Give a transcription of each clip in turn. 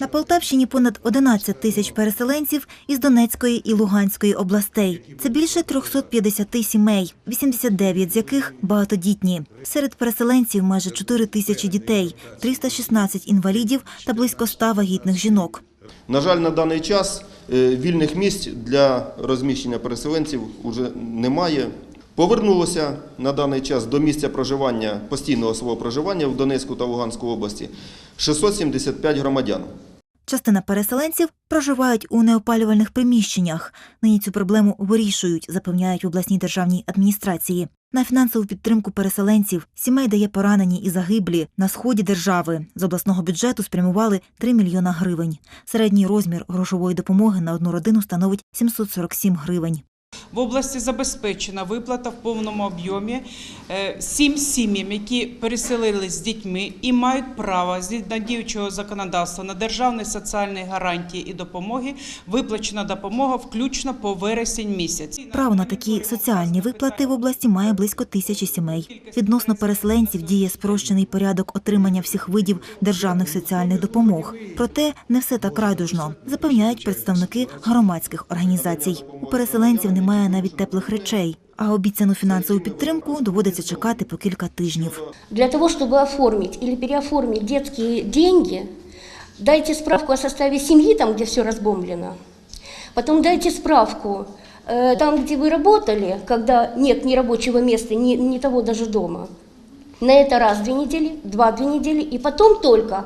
На Полтавщині понад 11 тисяч переселенців із Донецької і Луганської областей. Це більше 350 сімей, 89 з яких багатодітні. Серед переселенців майже 4 тисячі дітей, 316 інвалідів та близько 100 вагітних жінок. На жаль, на даний час е, вільних місць для розміщення переселенців вже немає. Повернулося на даний час до місця проживання постійного свого проживання в Донецьку та Луганську області 675 громадян. Частина переселенців проживають у неопалювальних приміщеннях. Нині цю проблему вирішують, запевняють в обласній державній адміністрації. На фінансову підтримку переселенців сімей дає поранені і загиблі на сході держави. З обласного бюджету спрямували 3 мільйона гривень. Середній розмір грошової допомоги на одну родину становить 747 гривень. В області забезпечена виплата в повному об'ємі е, сім сім'ям, які переселились з дітьми і мають право згідно діючого законодавства на державні соціальні гарантії і допомоги. Виплачена допомога включно по вересень місяць. Право на такі соціальні виплати в області має близько тисячі сімей. Відносно переселенців діє спрощений порядок отримання всіх видів державних соціальних допомог. Проте не все так райдужно, запевняють представники громадських організацій. У переселенців немає навіть теплих речей. А обіцяну фінансову підтримку доводиться чекати по кілька тижнів. Для того, чтобы оформить или переоформить детские деньги, дайте справку о составе семьи, там, где все разбомблено. Потом дайте справку э, там, где вы работали, когда нет ни рабочего места, ни, ни того даже дома. На это раз две недели, два-две недели, и потом только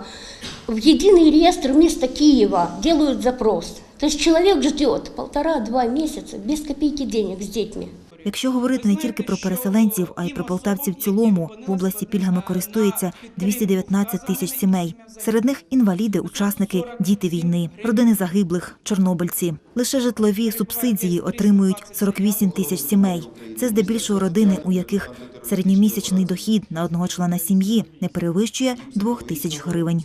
в единый реестр вместо Киева делают запрос. То есть человек ждет полтора-два месяца без копейки денег с детьми. Якщо говорити не тільки про переселенців, а й про полтавців в цілому, в області пільгами користується 219 тисяч сімей. Серед них інваліди, учасники, діти війни, родини загиблих, чорнобильці. Лише житлові субсидії отримують 48 тисяч сімей. Це здебільшого родини, у яких середньомісячний дохід на одного члена сім'ї не перевищує 2 тисяч гривень.